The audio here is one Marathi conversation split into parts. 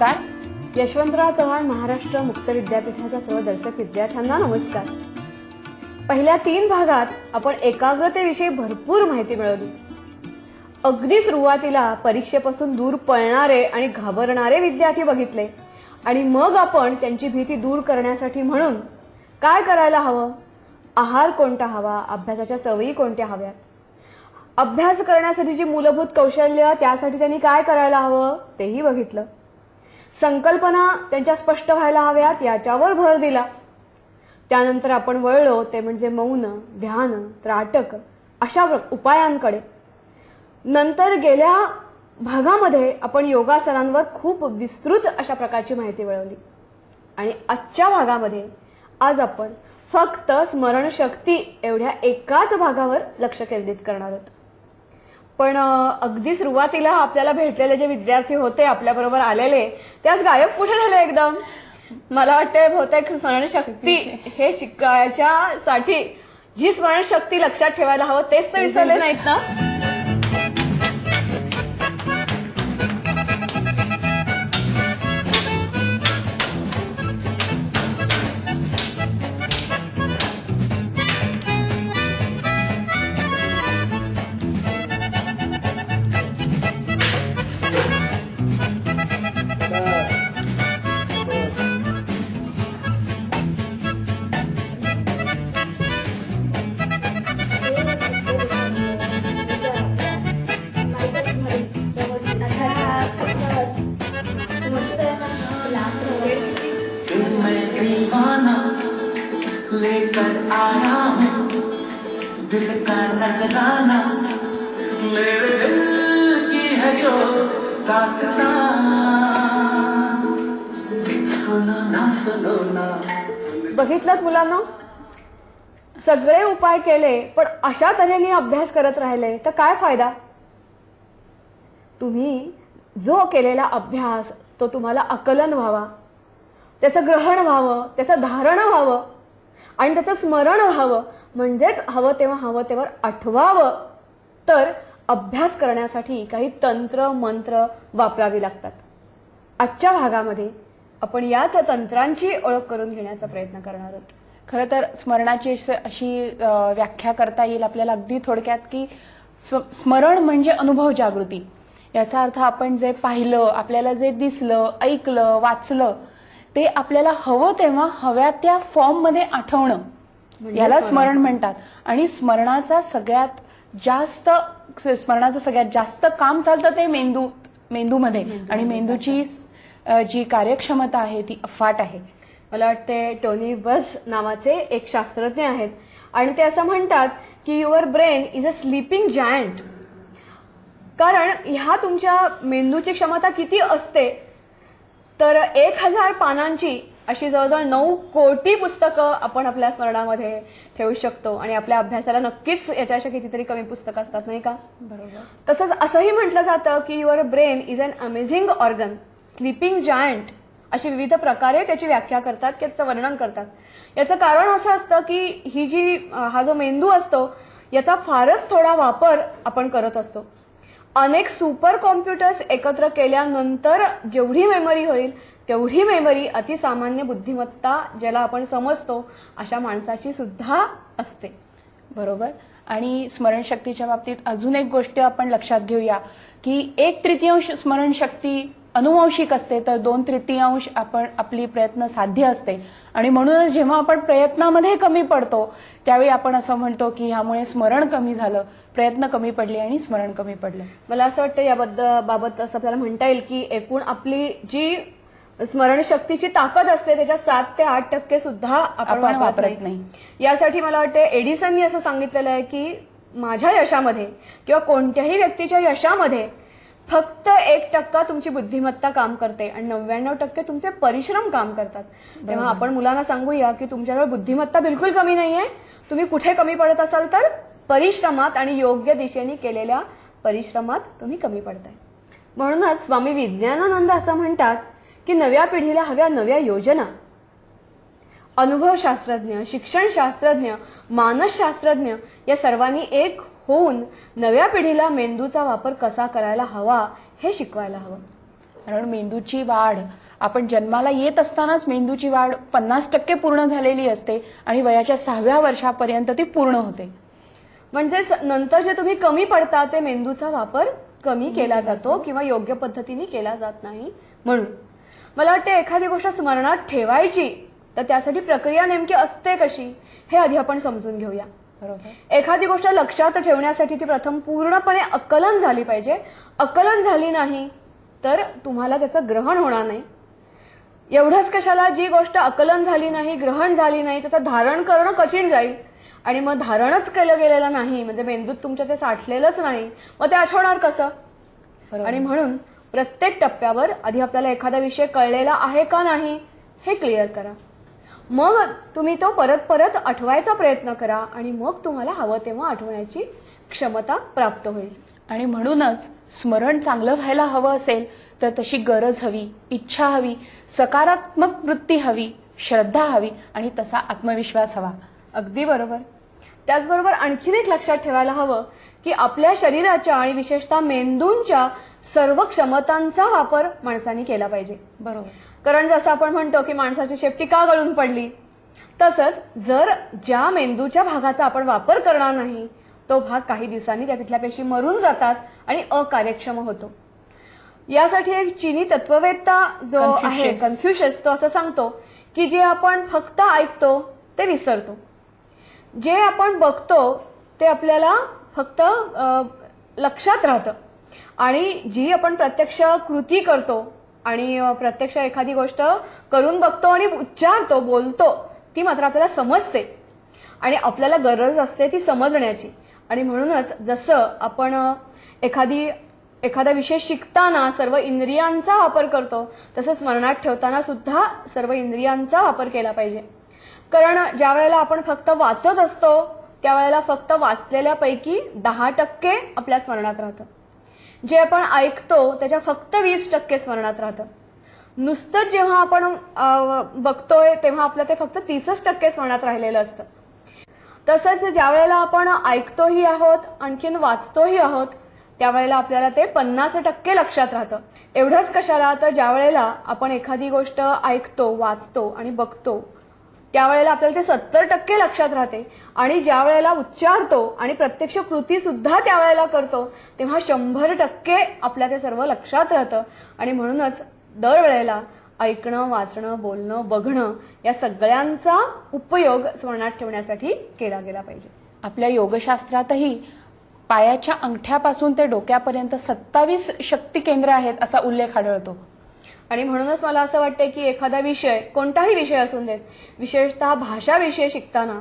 नमस्कार. यशवंतराव चव्हाण महाराष्ट्र मुक्त विद्यापीठाच्या सर्व दर्शक विद्यार्थ्यांना नमस्कार. पहिल्या तीन भागात आपण एकाग्रतेविषयी भरपूर माहिती मिळवली. अगदी सुरुवातीला परीक्षेपासून दूर पळणारे आणि घाबरणारे विद्यार्थी बघितले आणि मग आपण त्यांची भीती दूर करण्यासाठी म्हणून काय करायला हवं? आहार कोणता हवा? अभ्यासाच्या सवयी कोणत्या हव्यात? अभ्यास करण्यासाठी जी मूलभूत कौशल्य त्यासाठी त्यांनी काय करायला हवं? तेही बघितलं. संकल्पना त्यांच्या स्पष्ट व्हायला हव्यात याच्यावर भर दिला. त्यानंतर आपण वळलो ते म्हणजे मौन ध्यान त्राटक अशा प्र- उपायांकडे. नंतर गेल्या भागामध्ये आपण योगासनांवर खूप विस्तृत अशा प्रकारची माहिती मिळवली आणि आजच्या भागामध्ये आज आपण फक्त स्मरणशक्ती एवढ्या एकाच भागावर लक्ष केंद्रित करणार आहोत. पण अगदी सुरुवातीला आपल्याला भेटलेले जे विद्यार्थी होते आपल्याबरोबर आलेले ते आज गायब कुठे झाले एकदम? मला वाटते बहुतेक स्मरणशक्ती हे शिकायच्यासाठी जी स्मरणशक्ती लक्षात ठेवायला हवं तेच तर विसरले नाहीत ना? लेकर आया हूँ दिल का नजराना मेरे दिल की है जो सुनो ना सुनो ना। बघितलं मुलांना? सगळे उपाय केले पण अशा तऱ्हेने अभ्यास करत राहिले तर काय फायदा? तुम्ही जो केलेला अभ्यास तो तुम्हाला आकलन व्हावा. त्याचं ग्रहण व्हावं त्याचं धारण व्हावं. आणि त्याचं स्मरण हवं. म्हणजेच हवं तेव्हा हवं तेव्हा आठवावं. तर अभ्यास करण्यासाठी काही तंत्र मंत्र वापरावी लागतात. आजच्या भागामध्ये आपण याच तंत्रांची ओळख करून घेण्याचा प्रयत्न करणार आहोत. खरं तर स्मरणाची अशी अशी, व्याख्या करता येईल आपल्याला अगदी थोडक्यात की स्व- स्मरण म्हणजे अनुभव जागृती. याचा अर्थ आपण जे पाहिलं आपल्याला जे दिसलं ऐकलं वाचलं ते आपल्याला हवं तेव्हा हव्या त्या फॉर्ममध्ये आठवणं. म्हणजे याला स्मरण. म्हणतात. आणि स्मरणाचा सगळ्यात जास्त स्मरणाचं सगळ्यात जास्त काम चालतं ते मेंदू मेंदूमध्ये. आणि मेंदूची जी कार्यक्षमता आहे ती अफाट आहे. मला वाटते टोनी बस नावाचे एक शास्त्रज्ञ आहेत. आणि ते असं म्हणतात की your brain is a sleeping giant कारण ह्या तुमच्या मेंदूची क्षमता किती असते तर एक हजार पानांची अशी जवळजवळ नऊ कोटी पुस्तकं आपण आपल्या स्मरणामध्ये ठेवू शकतो आणि आपल्या अभ्यासाला नक्कीच याच्याशी कितीतरी कमी पुस्तकं असतात नाही का? बरोबर. तसंच असंही म्हटलं जातं की your brain is an amazing organ sleeping giant अशी विविध प्रकारे त्याची व्याख्या करतात की त्याचं वर्णन करतात. याचं कारण असं असतं की ही जी हा जो मेंदू असतो याचा फारच थोडा वापर आपण करत असतो. अनेक सुपर कॉम्प्युटर्स एकत्र केल्यानंतर जेवढी मेमरी होईल तेवढी मेमरी अतिसामान्य बुद्धिमत्ता ज्याला आपण समजतो अशा माणसाची सुद्धा असते. बरोबर? आणि स्मरणशक्तीच्या बाबतीत अजून एक गोष्ट आपण लक्षात घेऊया की एक तृतीयांश स्मरणशक्ती अनुवंशिक असते तर दोन तृतीयांश आपण आपली प्रयत्न साध्य असते. आणि म्हणूनच जेव्हा आपण प्रयत्नामध्ये कमी पडतो त्यावेळी आपण असं म्हणतो की ह्यामुळे स्मरण कमी झालं प्रयत्न कमी पडले आणि स्मरण कमी पडलं. मला असं वाटतं याबद्दल बाबत असं आपल्याला म्हणता येईल की एकूण आपली जी स्मरणशक्तीची ताकद असते त्याच्या सात ते आठ टक्के सुद्धा आपण वापरत नाही. यासाठी मला वाटतं एडिसननी असं सांगितलेलं आहे की माझ्या यशामध्ये किंवा कोणत्याही व्यक्तीच्या यशामध्ये फक्त एक टक्का तुमची बुद्धिमत्ता काम करते आणि नव्याण्णव टक्के तुमचे परिश्रम काम करतात. तेव्हा आपण मुलांना सांगूया की तुमच्याजवळ बुद्धिमत्ता बिलकुल कमी नाहीये. तुम्ही कुठे कमी पडत असाल तर परिश्रमात आणि योग्य दिशेने केलेल्या परिश्रमात तुम्ही कमी पडताय. म्हणूनच स्वामी विज्ञानानंद असं म्हणतात की नव्या पिढीला हव्या नव्या योजना. अनुभवशास्त्रज्ञ शिक्षणशास्त्रज्ञ मानसशास्त्रज्ञ या सर्वांनी एक होऊन नव्या पिढीला मेंदूचा वापर कसा करायला हवा हे शिकवायला हवं. कारण मेंदूची वाढ आपण जन्माला येत असतानाच मेंदूची वाढ पन्नास टक्के पूर्ण झालेली असते आणि वयाच्या सहाव्या वर्षापर्यंत ती पूर्ण होते. म्हणजे नंतर जे तुम्ही कमी पडता ते मेंदूचा वापर कमी केला जातो. किंवा योग्य पद्धतीने केला जात नाही म्हणून. मला वाटते एखादी गोष्ट स्मरणात ठेवायची तर त्यासाठी प्रक्रिया नेमकी असते कशी हे आधी आपण समजून घेऊया. एखादी गोष्ट लक्षात ठेवण्यासाठी ती प्रथम पूर्णपणे अक्कलन झाली पाहिजे. अक्कलन झाली नाही तर तुम्हाला त्याचं ग्रहण होणार नाही. एवढंच कशाला जी गोष्ट अकलन झाली नाही ग्रहण झाली नाही त्याचं धारण करणं कठीण जाईल. आणि मग धारणच केलं गेलेलं नाही म्हणजे मेंदूत तुमच्या ते साठलेलंच नाही मग ते आठवणार कसं? बरोबर. आणि म्हणून प्रत्येक टप्प्यावर आधी आपल्याला एखादा विषय कळलेला आहे का नाही हे क्लिअर करा. मग तुम्ही तो परत परत आठवायचा प्रयत्न करा आणि मग तुम्हाला हवं तेव्हा आठवण्याची क्षमता प्राप्त होईल. आणि म्हणूनच स्मरण चांगलं व्हायला हवं असेल तर तशी गरज हवी इच्छा हवी सकारात्मक वृत्ती हवी श्रद्धा हवी आणि तसा आत्मविश्वास हवा. अगदी बरोबर. त्याचबरोबर आणखीन एक लक्षात ठेवायला हवं की आपल्या शरीराच्या आणि विशेषतः मेंदूंच्या सर्व क्षमतांचा वापर माणसाने केला पाहिजे. बरोबर. कारण जसं आपण म्हणतो की माणसाची शेपटी का गळून पडली? तसंच जर ज्या मेंदूच्या भागाचा आपण वापर करणार नाही तो भाग काही दिवसांनी त्या तिथल्या पेशी मरून जातात आणि अकार्यक्षम होतो. यासाठी एक चीनी तत्ववेत्ता जो आहे. कन्फ्युशस तो असं सांगतो की जे आपण फक्त ऐकतो ते विसरतो. जे आपण बघतो ते आपल्याला फक्त लक्षात राहतं. आणि जी आपण प्रत्यक्ष कृती करतो आणि प्रत्यक्ष एखादी गोष्ट करून बघतो आणि उच्चारतो बोलतो ती मात्र आपल्याला समजते. आणि आपल्याला गरज असते ती समजण्याची. आणि म्हणूनच जसं आपण एखादी एखादा विषय शिकताना सर्व इंद्रियांचा वापर करतो तसं स्मरणात ठेवताना सुद्धा सर्व इंद्रियांचा वापर केला पाहिजे. कारण ज्या वेळेला आपण फक्त वाचत असतो त्यावेळेला फक्त वाचलेल्यापैकी दहा टक्के आपल्या स्मरणात राहतं जे आपण ऐकतो त्याच्या फक्त वीस टक्के स्मरणात राहतं. नुसतंच जेव्हा आपण बघतोय तेव्हा आपलं ते फक्त तीसच टक्के स्मरणात राहिलेलं असतं. तसंच ज्या वेळेला आपण ऐकतोही आहोत आणखीन वाचतोही आहोत त्यावेळेला आपल्याला ते पन्नास टक्के लक्षात राहतं. एवढंच कशाला तर ज्या वेळेला आपण एखादी गोष्ट ऐकतो वाचतो आणि बघतो त्यावेळेला आपल्याला ते सत्तर टक्के लक्षात राहते. आणि ज्या वेळेला उच्चारतो आणि प्रत्यक्ष कृती सुद्धा त्यावेळेला करतो तेव्हा शंभर टक्के आपल्या ते सर्व लक्षात राहतं. आणि म्हणूनच दरवेळेला ऐकणं वाचणं बोलणं बघणं या सगळ्यांचा उपयोग स्मरणात ठेवण्यासाठी केला गेला पाहिजे. आपल्या योगशास्त्रातही पायाच्या अंगठ्यापासून ते डोक्यापर्यंत सत्तावीस शक्ती केंद्र आहेत असा उल्लेख आढळतो. आणि म्हणूनच मला असं वाटतं की एखादा विषय कोणताही विषय असून देत विशेषतः भाषा विषय शिकताना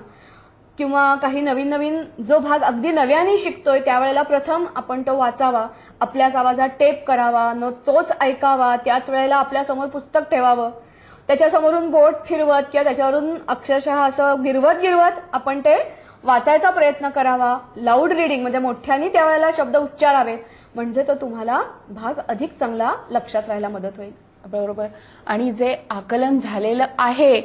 किंवा काही नवीन नवीन जो भाग अगदी नव्याने शिकतोय त्यावेळेला प्रथम आपण तो वाचावा आपल्याच आवाजात टेप करावा न तोच ऐकावा त्याच वेळेला आपल्यासमोर पुस्तक ठेवावं त्याच्यासमोरून बोट फिरवत किंवा त्याच्यावरून अक्षरशः असं गिरवत गिरवत आपण ते वाचायचा प्रयत्न करावा. लाऊड रिडिंग म्हणजे मोठ्याने त्यावेळेला शब्द उच्चारावे म्हणजे तो तुम्हाला भाग अधिक चांगला लक्षात राहायला मदत होईल. बरोबर. आणि जे आकलन झालेलं आहे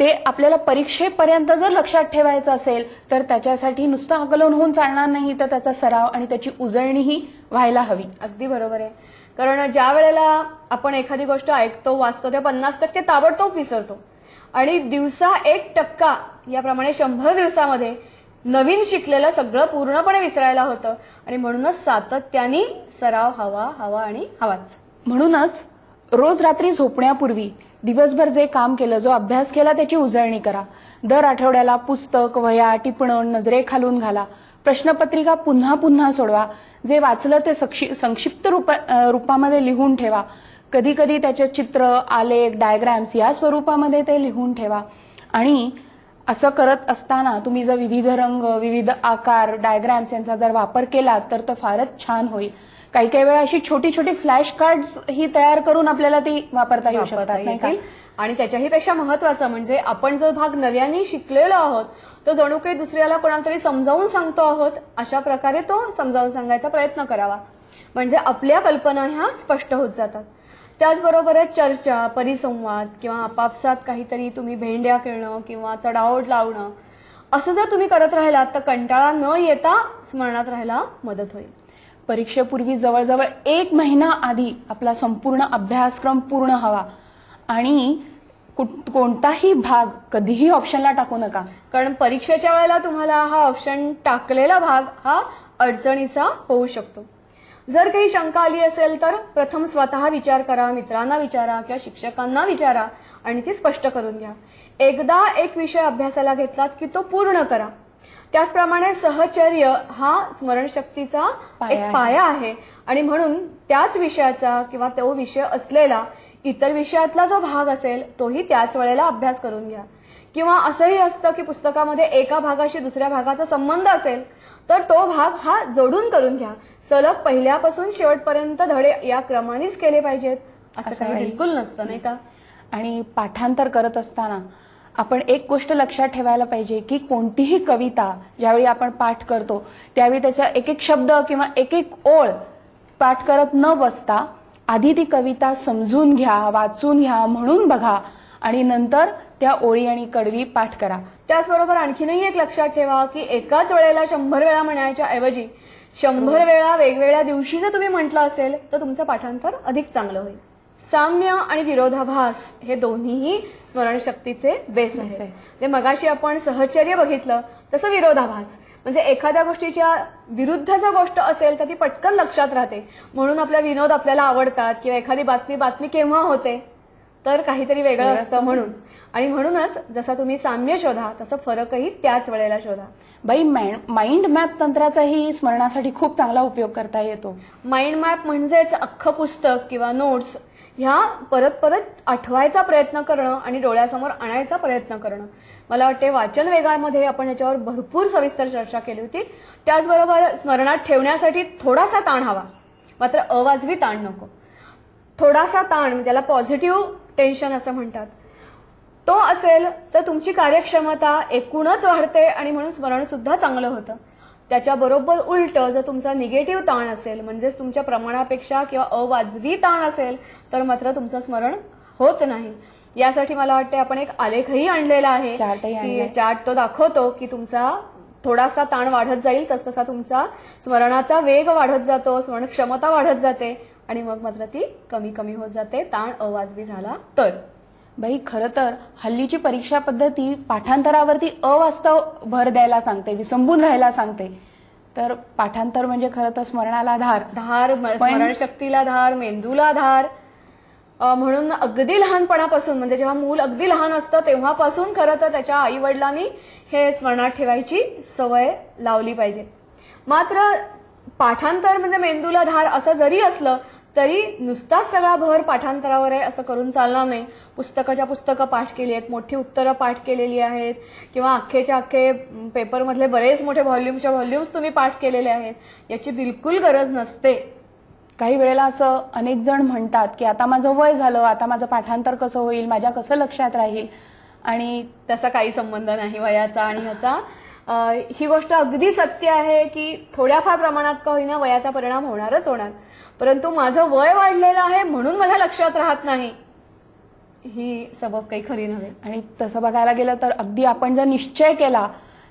ते आपल्याला परीक्षेपर्यंत जर लक्षात ठेवायचं असेल तर त्याच्यासाठी नुसतं आकलन होऊन चालणार नाही तर त्याचा सराव आणि त्याची उजळणीही व्हायला हवी. अगदी बरोबर आहे. कारण ज्या वेळेला आपण एखादी गोष्ट ऐकतो वाचतो ते पन्नास टक्के ताबडतोब विसरतो. आणि दिवसा एक टक्का याप्रमाणे शंभर दिवसामध्ये नवीन शिकलेलं सगळं पूर्णपणे विसरायला होतं. आणि म्हणूनच सातत्याने सराव हवा हवा आणि हवाच. म्हणूनच रोज रात्री झोपण्यापूर्वी दिवसभर जे काम केलं जो अभ्यास केला त्याची उजळणी करा. दर आठवड्याला पुस्तक वह्या टिपणं नजरेखालून घाला. प्रश्नपत्रिका पुन्हा पुन्हा सोडवा. जे वाचलं ते संक्षिप्त रूपा रूपामध्ये लिहून ठेवा. कधी कधी त्याचे चित्र आलेख डायग्रॅम्स या स्वरूपामध्ये ते लिहून ठेवा. आणि असं करत असताना तुम्ही जर विविध रंग विविध आकार डायग्रॅम्स यांचा जर वापर केला तर तो फारच छान होईल. काही काही वेळा अशी छोटी छोटी फ्लॅश कार्ड्स ही तयार करून आपल्याला ती वापरता येऊ शकतात नाही का. आणि त्याच्याही पेक्षा महत्वाचं म्हणजे आपण जो भाग नव्याने शिकलेलो आहोत तो जणू काही दुसऱ्याला कोणाला तरी समजावून सांगतो आहोत अशा प्रकारे तो समजावून सांगायचा प्रयत्न करावा. म्हणजे आपल्या कल्पना ह्या स्पष्ट होत जातात. त्याचबरोबरच चर्चा परिसंवाद किंवा आपापसात काहीतरी तुम्ही भेंड्या खेळणं किंवा चढाओढ लावणं असं जर तुम्ही करत राहिलात तर कंटाळा न येता स्मरणात राहायला मदत होईल. परीक्षेपूर्वी जवळजवळ एक महिना आधी आपला संपूर्ण अभ्यासक्रम पूर्ण हवा. आणि कुठ- कोणताही भाग कधीही ऑप्शनला टाकू नका. कारण परीक्षेच्या वेळेला तुम्हाला हा ऑप्शन टाकलेला भाग हा अडचणीचा होऊ शकतो. जर काही शंका आली असेल तर प्रथम स्वतः विचार करा मित्रांना विचारा किंवा शिक्षकांना विचारा आणि ती स्पष्ट करून घ्या. एकदा एक विषय अभ्यासाला घेतलात की तो पूर्ण करा. त्याचप्रमाणे सहचर्य हा स्मरणशक्तीचा एक. पाया आहे. आणि म्हणून त्याच विषयाचा किंवा तो विषय असलेला इतर विषयातला जो भाग असेल तोही त्याच वेळेला अभ्यास करून घ्या. किंवा असंही असतं की पुस्तकामध्ये एका भागाशी दुसऱ्या भागाचा संबंध असेल तर तो भाग हा जोडून करून घ्या. सलग पहिल्यापासून शेवटपर्यंत धडे या क्रमानेच केले पाहिजेत. असं काही बिलकुल नसतं नाही का? आणि पाठांतर करत असताना आपण एक गोष्ट लक्षात ठेवायला पाहिजे की कोणतीही कविता ज्यावेळी आपण पाठ करतो त्यावेळी त्याचा एक एक शब्द किंवा एक एक ओळ पाठ करत न बसता आधी ती कविता समजून घ्या वाचून घ्या म्हणून बघा आणि नंतर त्या ओळी आणि कडवी पाठ करा. त्याचबरोबर आणखीनही एक लक्षात ठेवा की एकाच वेळेला शंभर वेळा म्हणायच्या ऐवजी शंभर वेळा वेगवेगळ्या दिवशी जर तुम्ही म्हटलं असेल तर तुमचं पाठांतर अधिक चांगलं होईल. साम्य आणि विरोधाभास हे दोन्हीही स्मरणशक्तीचे बेस आहे. ते मगाशी आपण सहचर्य बघितलं तसं विरोधाभास. म्हणजे एखाद्या गोष्टीच्या विरुद्ध जर गोष्ट असेल तर ती पटकन लक्षात राहते. म्हणून आपल्या विनोद आपल्याला आवडतात किंवा एखादी बातमी बातमी केव्हा होते तर काहीतरी वेगळं वेगळं असतं. म्हणून. आणि म्हणूनच जसा तुम्ही साम्य शोधा तसं फरकही त्याच वेळेला शोधा. बाई माइंड मॅप तंत्राचाही स्मरणासाठी खूप चांगला उपयोग करता येतो. माइंड मॅप म्हणजेच अख्खं पुस्तक किंवा नोट्स ह्या परत परत आठवायचा प्रयत्न करणं आणि डोळ्यासमोर आणायचा प्रयत्न करणं. मला वाटते वाचन वेगामध्ये आपण याच्यावर भरपूर सविस्तर चर्चा केली होती. त्याचबरोबर स्मरणात ठेवण्यासाठी थोडासा ताण हवा. मात्र अवाजवी ताण नको. थोडासा ताण ज्याला पॉझिटिव्ह टेन्शन असं म्हणतात तो असेल तर तुमची कार्यक्षमता एकूणच वाढते आणि म्हणून स्मरण सुद्धा चांगलं होतं. त्याच्याबरोबर उलट जर तुमचा निगेटिव्ह ताण असेल म्हणजेच तुमच्या प्रमाणापेक्षा किंवा अवाजवी ताण असेल तर मात्र तुमचं स्मरण होत नाही. यासाठी मला वाटते आपण एक आलेखही आणलेला आहे. की चार्ट तो दाखवतो की तुमचा थोडासा ताण वाढत जाईल तसतसा तुमचा स्मरणाचा वेग वाढत जातो स्मरण क्षमता वाढत जाते आणि मग मात्र ती कमी कमी होत जाते ताण अवाजवी झाला तर. बाई खरं तर हल्लीची परीक्षा पद्धती पाठांतरावरती अवास्तव भर द्यायला सांगते विसंबून राहायला सांगते. तर पाठांतर म्हणजे खरं तर स्मरणाला धार. धार म- स्मरणशक्तीला धार मेंदूला धार. म्हणून अगदी लहानपणापासून म्हणजे जेव्हा मूल अगदी लहान असतं तेव्हापासून खरं तर त्याच्या आई वडिलांनी हे स्मरणात ठेवायची सवय लावली पाहिजे. मात्र पाठांतर म्हणजे मेंदूला धार असं जरी असलं तरी नुसताच सगळा भर पाठांतरावर आहे असं करून चालणार नाही. पुस्तकाच्या पुस्तकं पाठ केली आहेत मोठी उत्तरं पाठ केलेली आहेत किंवा अख्खेच्या अख्खे पेपरमधले बरेच मोठे व्हॉल्यूमच्या व्हॉल्यूम्स तुम्ही पाठ केलेले आहेत. याची बिलकुल गरज नसते. काही वेळेला असं अनेक जण म्हणतात की आता माझं वय झालं आता माझं पाठांतर कसं होईल माझ्या कसं लक्षात राहील? आणि त्याचा काही संबंध नाही वयाचा आणि ह्याचा. ही गोष्ट अगदी सत्य आहे की थोड्याफार प्रमाणात का होईना वयाचा परिणाम होणारच होणार. परंतु माझं वय वाढलेलं आहे म्हणून माझ्या लक्षात राहत नाही. ही सबब काही खरी नव्हे. आणि तसं बघायला गेलं तर अगदी आपण जर निश्चय केला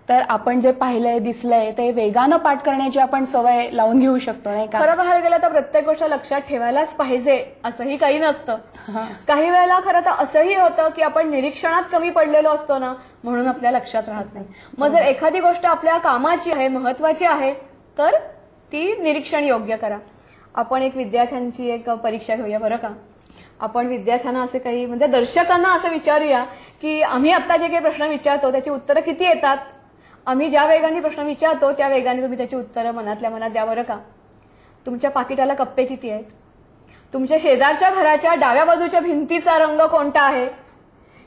तर आपण जे पाहिलंय दिसलंय ते वेगानं पाठ करण्याची आपण सवय लावून घेऊ शकतो नाही का? खरं पाहायला गेलं तर प्रत्येक गोष्ट लक्षात ठेवायलाच पाहिजे असंही काही नसतं. काही वेळेला खरं तर असंही होतं की आपण निरीक्षणात कमी पडलेलो असतो ना म्हणून आपल्या लक्षात राहत नाही. मग जर एखादी गोष्ट आपल्या कामाची आहे महत्वाची आहे तर ती निरीक्षण योग्य करा. आपण एक विद्यार्थ्यांची एक परीक्षा घेऊया बरं का? आपण विद्यार्थ्यांना असे काही म्हणजे दर्शकांना असं विचारूया की आम्ही आता जे काही प्रश्न विचारतो त्याची उत्तरं किती येतात? आम्ही ज्या वेगाने प्रश्न विचारतो त्या वेगाने तुम्ही त्याची उत्तरं मनातल्या मनात द्या बरं का? तुमच्या पाकिटाला कप्पे किती आहेत? तुमच्या शेजारच्या घराच्या डाव्या बाजूच्या भिंतीचा रंग कोणता आहे?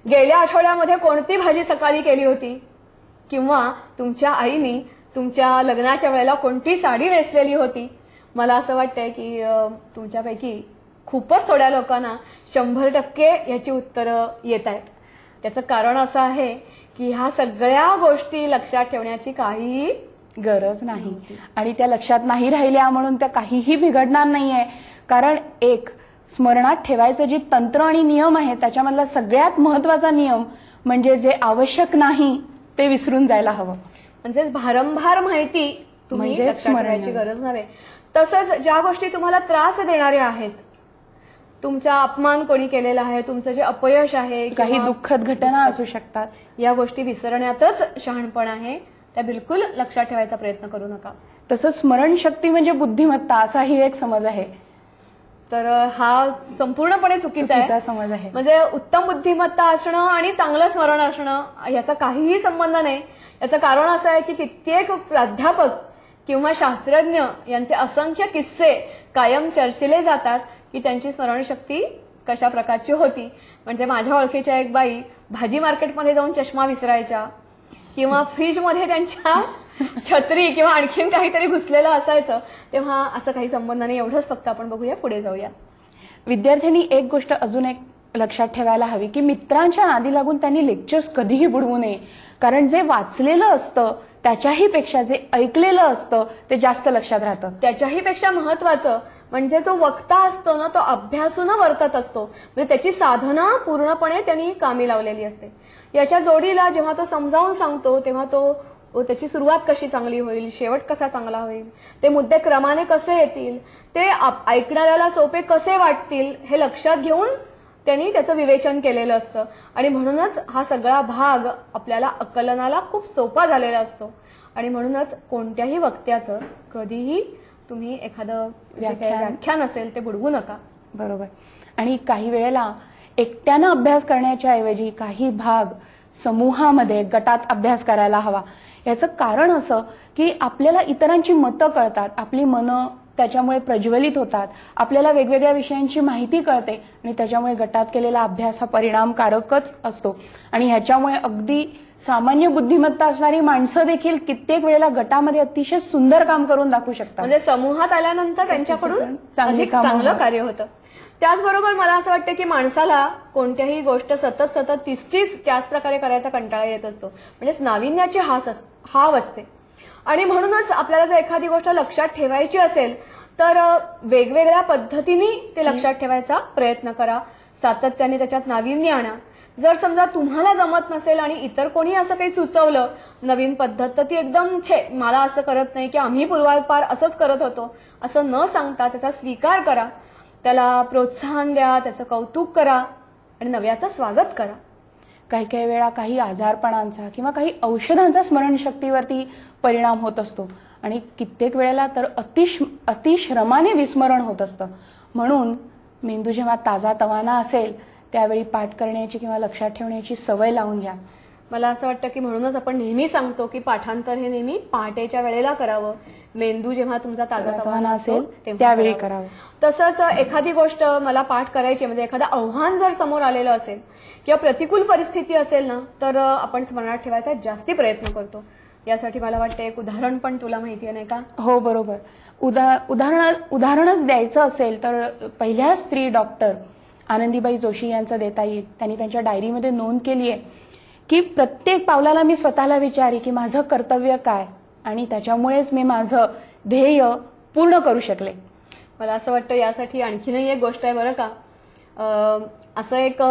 गेल्या आठवड्यामध्ये कोणती भाजी सकाळी केली होती? किंवा तुमच्या आईनी तुमच्या लग्नाच्या वेळेला कोणती साडी नेसलेली होती? मला असं वाटतंय की तुमच्यापैकी खूपच थोड्या लोकांना शंभर टक्के याची उत्तरं येत आहेत. त्याचं कारण असं आहे की ह्या सगळ्या गोष्टी लक्षात ठेवण्याची काहीही गरज नाही. आणि त्या लक्षात नाही राहिल्या म्हणून त्या काहीही बिघडणार नाहीये. कारण एक स्मरणात ठेवायचं जे तंत्र आणि नियम आहे त्याच्यामधला सगळ्यात महत्त्वाचा नियम म्हणजे जे आवश्यक नाही ते विसरून जायला हवं. म्हणजेच भारंभार माहिती तुम्ही लक्षात स्मरण ठेवायची नाही. गरज नव्हे. तसंच ज्या गोष्टी तुम्हाला त्रास देणाऱ्या आहेत तुमचा अपमान कोणी केलेला आहे? तुमचं जे अपयश आहे काही दुःखद घटना असू शकतात. या गोष्टी विसरण्यातच शहाणपण आहे. त्या बिलकुल लक्षात ठेवायचा प्रयत्न करू नका. तसंच स्मरणशक्ती म्हणजे बुद्धिमत्ता असाही एक समज आहे. तर हा संपूर्णपणे चुकीचा चुकीचा आहे समज आहे. म्हणजे उत्तम बुद्धिमत्ता असणं आणि चांगलं स्मरण असणं याचा काहीही संबंध नाही. याचं कारण असं आहे की कित्येक प्राध्यापक किंवा शास्त्रज्ञ यांचे असंख्य किस्से कायम चर्चिले जातात. की त्यांची स्मरणशक्ती कशा प्रकारची होती? म्हणजे माझ्या ओळखीच्या एक बाई भाजी मार्केटमध्ये जाऊन चष्मा विसरायच्या किंवा फ्रीजमध्ये त्यांच्या छत्री किंवा आणखीन काहीतरी घुसलेलं असायचं तेव्हा असं काही संबंध नाही. एवढंच फक्त आपण बघूया पुढे जाऊया. विद्यार्थ्यांनी एक गोष्ट अजून एक लक्षात ठेवायला हवी की मित्रांच्या नादी लागून त्यांनी लेक्चर्स कधीही बुडवू नये. कारण जे वाचलेलं असतं त्याच्याही पेक्षा जे ऐकलेलं असतं ते जास्त लक्षात राहतं. त्याच्याही पेक्षा महत्वाचं म्हणजे जो वक्ता असतो ना तो अभ्यासून वर्तत असतो. म्हणजे त्याची साधना पूर्णपणे त्यांनी कामी लावलेली असते. याच्या जोडीला जेव्हा तो समजावून सांगतो तेव्हा तो त्याची सुरुवात कशी चांगली होईल शेवट कसा चांगला होईल ते मुद्दे क्रमाने कसे येतील ते आप- ऐकणाऱ्याला सोपे कसे वाटतील हे लक्षात घेऊन त्यांनी त्याचं विवेचन केलेलं असतं. आणि म्हणूनच हा सगळा भाग आपल्याला आकलनाला खूप सोपा झालेला असतो. आणि म्हणूनच कोणत्याही वक्त्याचं कधीही तुम्ही एखादं. व्याख्यान असेल ते बुडवू नका. बरोबर. आणि काही वेळेला एकट्यानं अभ्यास करण्याच्या ऐवजी काही भाग समूहामध्ये गटात अभ्यास करायला हवा. याचं कारण असं की आपल्याला इतरांची मतं कळतात. आपली मनं त्याच्यामुळे प्रज्वलित होतात. आपल्याला वेगवेगळ्या विषयांची माहिती कळते आणि त्याच्यामुळे गटात केलेला अभ्यास हा परिणामकारकच असतो. आणि ह्याच्यामुळे अगदी सामान्य बुद्धिमत्ता असणारी माणसं देखील कित्येक वेळेला गटामध्ये अतिशय सुंदर काम करून दाखवू शकतात. म्हणजे समूहात आल्यानंतर त्यांच्याकडून चांगली. कार्य होतं. त्याचबरोबर मला असं वाटतं की माणसाला कोणत्याही गोष्ट सतत सतत तीस तीस त्याच प्रकारे करायचा कंटाळा येत असतो. म्हणजेच नाविन्याची हास हाव असते. आणि म्हणूनच आपल्याला जर एखादी गोष्ट लक्षात ठेवायची असेल तर वेगवेगळ्या पद्धतीने ते लक्षात ठेवायचा प्रयत्न करा. सातत्याने त्याच्यात नाविन्य आणा. जर समजा तुम्हाला जमत नसेल आणि इतर कोणी असं काही सुचवलं नवीन पद्धत तर ती एकदम छे मला असं करत नाही की आम्ही पूर्वापार असंच करत होतो असं न सांगता त्याचा स्वीकार करा. त्याला प्रोत्साहन द्या त्याचं कौतुक करा आणि नव्याचं स्वागत करा. काही काही वेळा काही आजारपणांचा किंवा काही औषधांचा स्मरणशक्तीवरती परिणाम होत असतो. आणि कित्येक वेळेला तर अतिश अतिश्रमाने विस्मरण होत असतं. म्हणून मेंदू जेव्हा ताजा तवाना असेल त्यावेळी पाठ करण्याची किंवा लक्षात ठेवण्याची सवय लावून घ्या. मला असं वाटतं की म्हणूनच आपण नेहमी सांगतो की पाठांतर हे नेहमी पहाटेच्या वेळेला करावं. मेंदू जेव्हा तुमचा ताजा तवाना असेल त्यावेळी करावं. तसंच एखादी गोष्ट मला पाठ करायची म्हणजे एखादं आव्हान जर समोर आलेलं असेल किंवा प्रतिकूल परिस्थिती असेल ना तर आपण स्मरणात ठेवायचा जास्ती प्रयत्न करतो. यासाठी मला वाटतं एक उदाहरण पण तुला माहिती आहे नाही का? हो बरोबर. उदा उदाहरण उदाहरणच द्यायचं असेल तर पहिल्या स्त्री डॉक्टर आनंदीबाई जोशी यांचं देता येईल. त्यांनी त्यांच्या डायरीमध्ये नोंद केली आहे. की प्रत्येक पावलाला मी स्वतःला विचारी की माझं कर्तव्य काय आणि त्याच्यामुळेच मी माझं ध्येय पूर्ण करू शकले. मला असं वाटतं यासाठी आणखीनही एक गोष्ट आहे बरं का. असं एक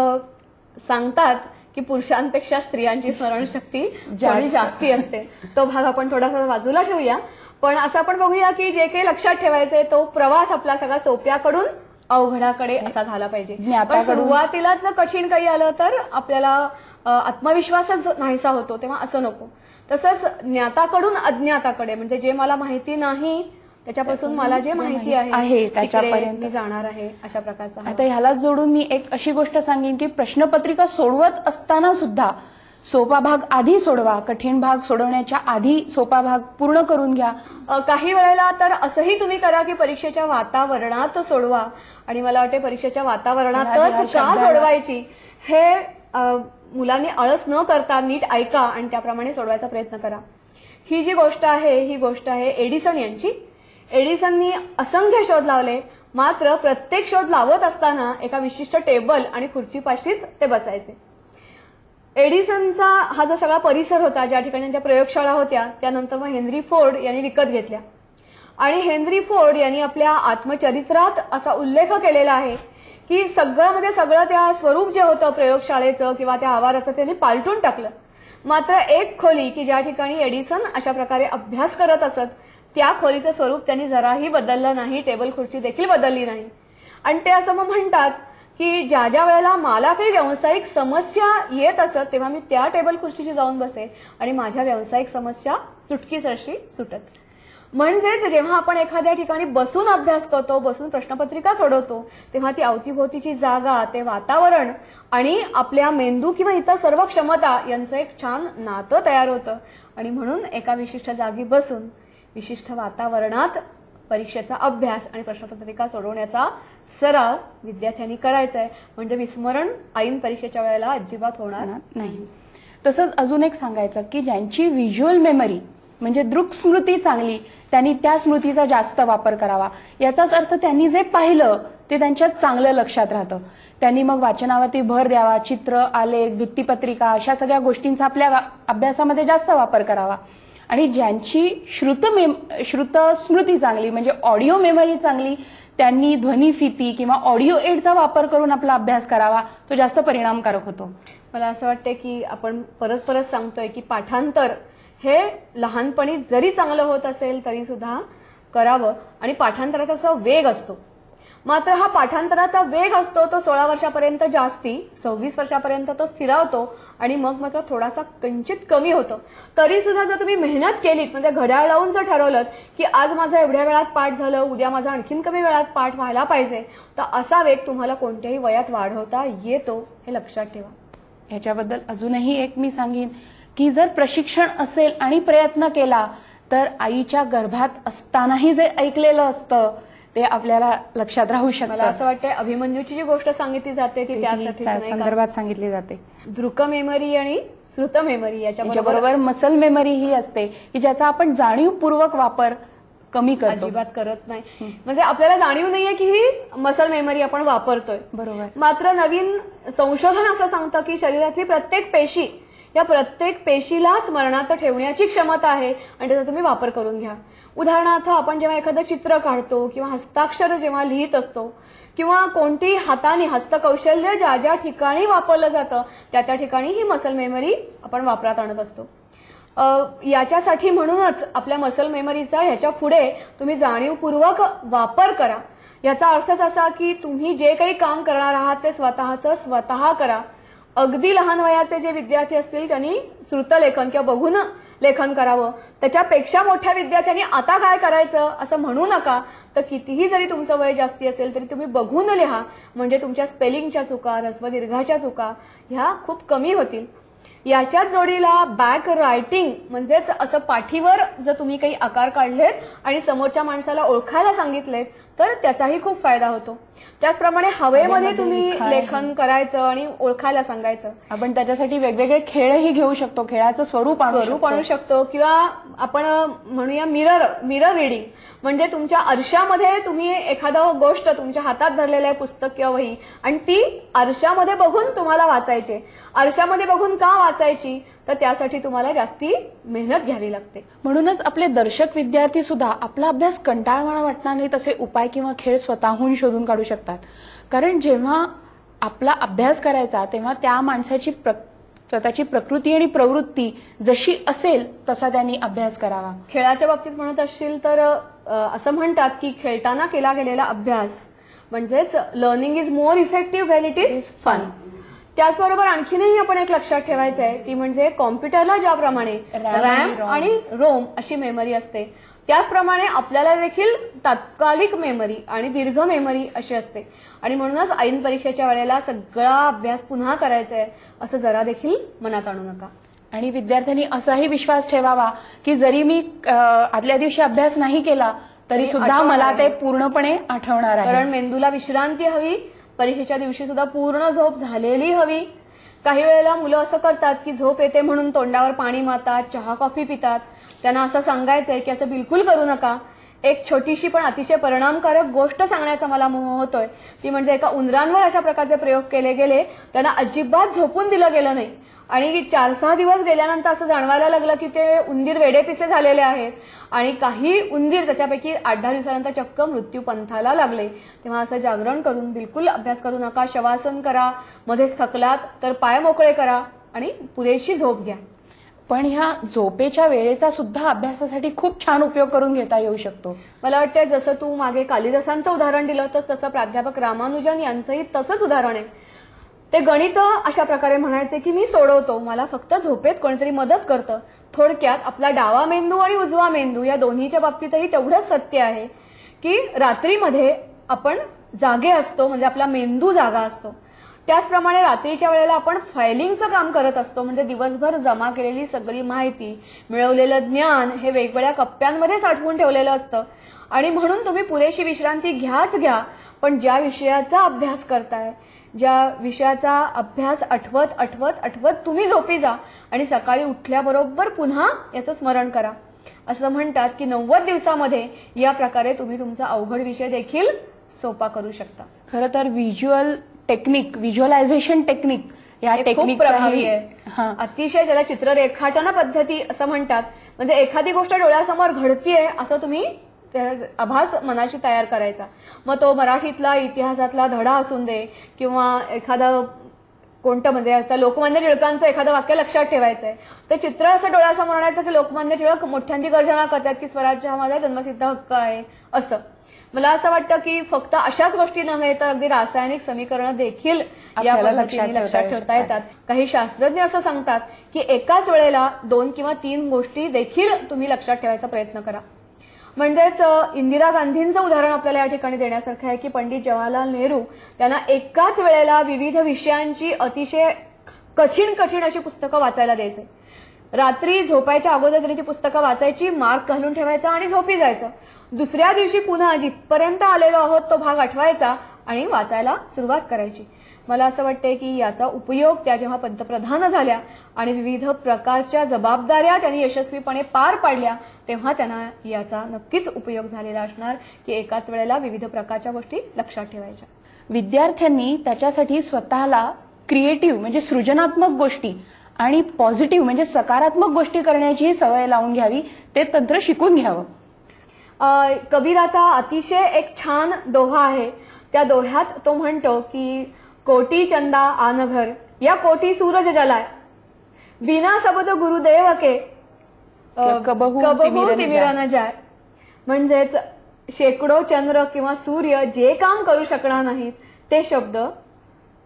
सांगतात की पुरुषांपेक्षा स्त्रियांची स्मरणशक्ती थोडी जास्ती असते. तो भाग आपण थोडासा बाजूला ठेवूया. पण असं आपण बघूया की जे काही लक्षात ठेवायचंय तो प्रवास आपला सगळा सोप्याकडून अवघडाकडे असा झाला पाहिजे पण सुरुवातीलाच जर कठीण काही आलं तर आपल्याला आत्मविश्वासच नाहीसा होतो तेव्हा असं नको तसंच ज्ञाताकडून अज्ञाताकडे म्हणजे जे मला माहिती नाही त्याच्यापासून मला जे माहिती आहे त्याच्यापर्यंत. मी जाणार आहे अशा प्रकारचा. आता ह्यालाच जोडून मी एक अशी गोष्ट सांगेन की प्रश्नपत्रिका सोडवत असताना सुद्धा सोपा भाग आधी सोडवा कठीण भाग सोडवण्याच्या आधी सोपा भाग पूर्ण करून घ्या. काही वेळेला तर असंही तुम्ही करा की परीक्षेच्या वातावरणात सोडवा. आणि मला वाटते परीक्षेच्या वातावरणातच का सोडवायची? हे मुलांनी आळस न करता नीट ऐका आणि त्याप्रमाणे सोडवायचा प्रयत्न करा. ही जी गोष्ट आहे ही गोष्ट आहे एडिसन यांची. एडिसननी असंख्य शोध लावले. मात्र प्रत्येक शोध लावत असताना एका विशिष्ट टेबल आणि खुर्चीपाशीच ते बसायचे. एडिसनचा हा जो सगळा परिसर होता ज्या ठिकाणी त्यांच्या प्रयोगशाळा होत्या त्यानंतर मग हेनरी फोर्ड यांनी विकत घेतल्या. आणि हेनरी फोर्ड यांनी आपल्या आत्मचरित्रात असा उल्लेख केलेला आहे की सगळं म्हणजे सगळं त्या स्वरूप जे होतं प्रयोगशाळेचं किंवा त्या आवाराचं त्यांनी पालटून टाकलं. मात्र एक खोली की ज्या ठिकाणी एडिसन अशा प्रकारे अभ्यास करत असत त्या खोलीचं स्वरूप त्यांनी जराही बदललं नाही टेबल खुर्ची देखील बदलली नाही. आणि ते असं मग म्हणतात की ज्या ज्या वेळेला मला काही व्यावसायिक समस्या येत असत तेव्हा मी त्या टेबल खुर्चीशी जाऊन बसे आणि माझ्या व्यावसायिक समस्या चुटकीसरशी सुटत. म्हणजेच जेव्हा आपण एखाद्या ठिकाणी बसून अभ्यास करतो बसून प्रश्नपत्रिका सोडवतो तेव्हा ती अवतीभोवतीची जागा ते वातावरण आणि आपल्या मेंदू किंवा इतर सर्व क्षमता यांचं एक छान नातं तयार होतं. आणि म्हणून एका विशिष्ट जागी बसून विशिष्ट वातावरणात परीक्षेचा अभ्यास आणि प्रश्नपत्रिका सोडवण्याचा सराव विद्यार्थ्यांनी करायचा आहे म्हणजे विस्मरण ऐन परीक्षेच्या वेळेला अजिबात होणार नाही. तसंच अजून एक सांगायचं की ज्यांची व्हिज्युअल मेमरी म्हणजे दृक स्मृती चांगली त्यांनी त्या स्मृतीचा जास्त वापर करावा. याचाच अर्थ त्यांनी जे पाहिलं ते त्यांच्या चांगलं लक्षात राहतं. त्यांनी मग वाचनावरती भर द्यावा चित्र आलेख भित्तीपत्रिका अशा सगळ्या गोष्टींचा आपल्या वा- अभ्यासामध्ये जास्त वापर करावा. आणि ज्यांची श्रुत मेम श्रुत स्मृती चांगली म्हणजे ऑडिओ मेमरी चांगली त्यांनी ध्वनिफिती किंवा ऑडिओ एडचा वापर करून आपला अभ्यास करावा तो जास्त परिणामकारक होतो. मला असं वाटतं की आपण परत परत सांगतोय की पाठांतर हे लहानपणी जरी चांगलं होत असेल तरी सुद्धा करावं आणि पाठांतरात असा वेग असतो. मात्र हा पाठांतराचा वेग असतो तो सोळा वर्षापर्यंत जास्ती सव्वीस वर्षापर्यंत तो स्थिरावतो आणि मग मात्र थोडासा किंचित कमी होतो. तरी सुद्धा जर तुम्ही मेहनत केलीत म्हणजे घड्याळ लावून जर ठरवलं की आज माझा एवढ्या वेळात पाठ झालं उद्या माझा आणखीन कमी वेळात पाठ व्हायला पाहिजे तर असा वेग तुम्हाला कोणत्याही वयात वाढवता येतो हे लक्षात ठेवा. ह्याच्याबद्दल अजूनही एक मी सांगेन की जर प्रशिक्षण असेल आणि प्रयत्न केला तर आईच्या गर्भात असतानाही जे ऐकलेलं असतं ते आपल्याला लक्षात राहू मला शकतं असं वाटतं अभिमन्यूची जी गोष्ट सांगितली जाते ती त्या संदर्भात सांगितली जाते. दृक मेमरी आणि श्रुत मेमरी याच्या बरोबर मसल मेमरी ही असते की ज्याचा आपण जाणीवपूर्वक वापर कमी करतो. अजिबात करत नाही. म्हणजे आपल्याला जाणीव नाहीये की ही मसल मेमरी आपण वापरतोय. बरोबर. मात्र नवीन संशोधन असं सांगतं की शरीरातली प्रत्येक पेशी या प्रत्येक पेशीला स्मरणात ठेवण्याची क्षमता आहे आणि त्याचा तुम्ही वापर करून घ्या. उदाहरणार्थ आपण जेव्हा एखादं चित्र काढतो किंवा हस्ताक्षर जेव्हा लिहित असतो किंवा कोणती हाताने हस्तकौशल्य ज्या ज्या ठिकाणी वापरलं जातं त्या त्या ठिकाणी ही मसल मेमरी आपण वापरात आणत असतो. याच्यासाठी म्हणूनच आपल्या मसल मेमरीचा ह्याच्या पुढे तुम्ही जाणीवपूर्वक वापर करा. याचा अर्थच असा की तुम्ही जे काही काम करणार आहात ते स्वतःचं स्वतः करा. अगदी लहान वयाचे जे विद्यार्थी असतील त्यांनी श्रुतलेखन किंवा बघून लेखन करावं. त्याच्यापेक्षा मोठ्या विद्यार्थ्यांनी आता काय करायचं असं म्हणू नका. तर कितीही जरी तुमचं वय जास्ती असेल तरी तुम्ही बघून लिहा. म्हणजे तुमच्या स्पेलिंगच्या चुका रस्व दीर्घाच्या चुका ह्या खूप कमी होतील. याच्याच जोडीला बॅक रायटिंग म्हणजेच असं पाठीवर जर तुम्ही काही आकार काढलेत आणि समोरच्या माणसाला ओळखायला सांगितलेत तर त्याचाही खूप फायदा होतो त्याचप्रमाणे हवेमध्ये तुम्ही. लेखन करायचं आणि ओळखायला सांगायचं आपण त्याच्यासाठी वेगवेगळे खेळही घेऊ शकतो खेळाचं स्वरूप स्वरूप शकतो. आणू शकतो किंवा आपण म्हणूया मिरर मिरर रिडिंग म्हणजे तुमच्या आरशामध्ये तुम्ही एखादा गोष्ट तुमच्या हातात धरलेलं आहे पुस्तक किंवा वही आणि ती आरशामध्ये बघून तुम्हाला वाचायची आरशामध्ये बघून का वाचायची? तर त्यासाठी तुम्हाला जास्ती मेहनत घ्यावी लागते. म्हणूनच आपले दर्शक विद्यार्थी सुद्धा आपला अभ्यास कंटाळवाणा वाटणार नाही तसे उपाय किंवा खेळ स्वतःहून शोधून काढू शकतात. कारण जेव्हा आपला अभ्यास करायचा तेव्हा त्या माणसाची प्र- स्वतःची प्रकृती आणि प्रवृत्ती जशी असेल तसा त्यांनी अभ्यास करावा. खेळाच्या बाबतीत म्हणत असशील तर असं म्हणतात की खेळताना केला गेलेला अभ्यास म्हणजेच learning is more effective when it is fun त्याचबरोबर आणखीनही आपण एक लक्षात ठेवायचं आहे ती म्हणजे कॉम्प्युटरला ज्याप्रमाणे रॅम. आणि रोम अशी मेमरी असते त्याचप्रमाणे आपल्याला देखील तात्कालिक मेमरी आणि दीर्घ मेमरी अशी असते आणि म्हणूनच ऐन परीक्षेच्या वेळेला सगळा अभ्यास पुन्हा करायचा आहे असं जरा देखील मनात आणू नका आणि विद्यार्थ्यांनी असाही विश्वास ठेवावा की जरी मी आदल्या दिवशी अभ्यास नाही केला तरी सुद्धा मला ते. पूर्णपणे आठवणार आहे कारण मेंदूला विश्रांती हवी परीक्षेच्या दिवशी सुद्धा पूर्ण झोप झालेली हवी. काही वेळेला मुलं असं करतात की झोप येते म्हणून तोंडावर पाणी मारतात चहा कॉफी पितात. त्यांना असं सांगायचंय की असं बिलकुल करू नका. एक छोटीशी पण अतिशय परिणामकारक गोष्ट सांगण्याचा मला मोह होतोय. ती म्हणजे एका उंदरांवर अशा प्रकारचे प्रयोग केले गेले त्यांना अजिबात झोपून दिलं गेलं नाही. आणि चार सहा दिवस गेल्यानंतर असं जाणवायला लागलं की ते उंदीर वेडेपिसे झालेले आहेत. आणि काही उंदीर त्याच्यापैकी आठ दहा दिवसानंतर चक्क मृत्यू पंथाला लागले. तेव्हा असं जागरण करून बिलकुल अभ्यास करू नका शवासन करा मध्येच थकलात तर पाय मोकळे करा आणि पुरेशी झोप घ्या. पण ह्या झोपेच्या वेळेचा सुद्धा अभ्यासासाठी खूप छान उपयोग करून घेता येऊ शकतो. मला वाटतं जसं तू मागे कालिदासांचं उदाहरण दिलं होतंस तसं प्राध्यापक रामानुजन यांचंही तसंच उदाहरण आहे. ते गणित अशा प्रकारे म्हणायचे की मी सोडवतो मला फक्त झोपेत कोणीतरी मदत करतं. थोडक्यात आपला डावा मेंदू आणि उजवा मेंदू या दोन्हीच्या बाबतीतही तेवढंच सत्य आहे की रात्रीमध्ये आपण जागे असतो म्हणजे आपला मेंदू जागा असतो. त्याचप्रमाणे रात्रीच्या वेळेला आपण फायलिंगचं काम करत असतो म्हणजे दिवसभर जमा केलेली सगळी माहिती मिळवलेलं ज्ञान हे वेगवेगळ्या कप्प्यांमध्ये साठवून ठेवलेलं असतं. आणि म्हणून तुम्ही पुरेशी विश्रांती घ्याच घ्या पण ज्या विषयाचा अभ्यास करताय ज्या विषयाचा अभ्यास आठवत आठवत आठवत तुम्ही झोपी जा आणि सकाळी उठल्याबरोबर पुन्हा याचं स्मरण करा. असं म्हणतात की नव्वद दिवसामध्ये या प्रकारे तुम्ही तुमचा अवघड विषय देखील सोपा करू शकता. खरं तर व्हिज्युअल टेक्निक व्हिज्युअलायझेशन टेक्निक या खूप टेक्निक प्रभावी आहे. अतिशय त्याला चित्र रेखाटन पद्धती असं म्हणतात. म्हणजे एखादी गोष्ट डोळ्यासमोर घडतीये असं तुम्ही आभास मनाशी तयार करायचा. मग तो मराठीतला इतिहासातला धडा असून दे किंवा एखादा कोणतं म्हणजे आता लोकमान्य टिळकांचं एखादं वाक्य लक्षात ठेवायचंय. ते चित्र असं डोळ्यासमोर आणायचं की लोकमान्य टिळक मोठ्यांदी गर्जना करतात की स्वराज्य हा माझा जन्मसिद्ध हक्क आहे असं. मला असं वाटतं की फक्त अशाच गोष्टी नव्हे तर अगदी रासायनिक समीकरणं देखील या पद्धतीने लक्षात ठेवता येतात. काही शास्त्रज्ञ असं सांगतात की एकाच वेळेला दोन किंवा तीन गोष्टी देखील तुम्ही लक्षात ठेवायचा प्रयत्न करा. म्हणजेच इंदिरा गांधींचं उदाहरण आपल्याला या ठिकाणी देण्यासारखं आहे की पंडित जवाहरलाल नेहरू त्यांना एकाच वेळेला विविध विषयांची अतिशय कठीण कठीण अशी पुस्तकं वाचायला द्यायचे. रात्री झोपायच्या अगोदर तरी ती पुस्तकं वाचायची मार्क घालून ठेवायचा आणि झोपी जायचं. दुसऱ्या दिवशी पुन्हा जिथपर्यंत आलेलो आहोत तो भाग आठवायचा आणि वाचायला सुरुवात करायची. मला असं वाटतंय की याचा उपयोग त्या जेव्हा पंतप्रधान झाल्या आणि विविध प्रकारच्या जबाबदाऱ्या त्यांनी यशस्वीपणे पार पाडल्या तेव्हा त्यांना याचा नक्कीच उपयोग झालेला असणार की एकाच वेळेला विविध प्रकारच्या गोष्टी लक्षात ठेवायच्या. विद्यार्थ्यांनी त्याच्यासाठी स्वतःला क्रिएटिव्ह म्हणजे सृजनात्मक गोष्टी आणि पॉझिटिव्ह म्हणजे सकारात्मक गोष्टी करण्याची सवय लावून घ्यावी ते तंत्र शिकून घ्यावं. कबीराचा अतिशय एक छान दोहा आहे. त्या दोह्यात तो म्हणतो की कोटी चंदा आन घर या कोटी सूरज जलाय. बिना सबद गुरुदेव के कबहू तिमिर न जाय. म्हणजेच शेकडो चंद्र किंवा सूर्य जे काम करू शकणार नाहीत ते शब्द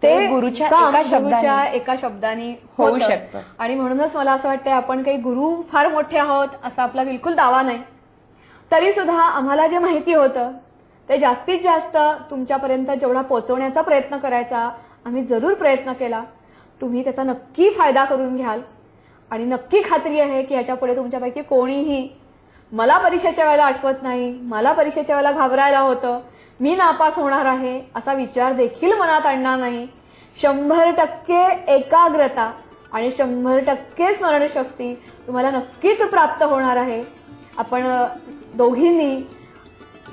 ते गुरुच्या एका शब्दाने गुरुच्या एका शब्दाने होऊ. शकतं. आणि म्हणूनच मला असं वाटतं आपण काही गुरु फार मोठे आहोत असा आपला बिलकुल दावा नाही तरी सुद्धा आम्हाला जे माहिती होतं ते जास्तीत जास्त तुमच्यापर्यंत जेवढा पोहोचवण्याचा प्रयत्न करायचा आम्ही जरूर प्रयत्न केला तुम्ही त्याचा नक्की फायदा करून घ्याल आणि नक्की खात्री आहे की ह्याच्या पुढे तुमच्यापैकी कोणीही मला परीक्षेच्या वेळेला आठवत नाही मला परीक्षेच्या वेळेला घाबरायला होतं मी नापास होणार आहे असा विचार देखील मनात आणणार नाही. शंभर टक्के एकाग्रता आणि शंभर टक्के स्मरणशक्ती तुम्हाला नक्कीच प्राप्त होणार आहे. आपण दोघींनी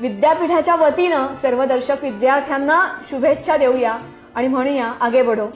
विद्यापीठाच्या वतीनं सर्व दर्शक विद्यार्थ्यांना शुभेच्छा देऊया आणि म्हणूया आगे बढो.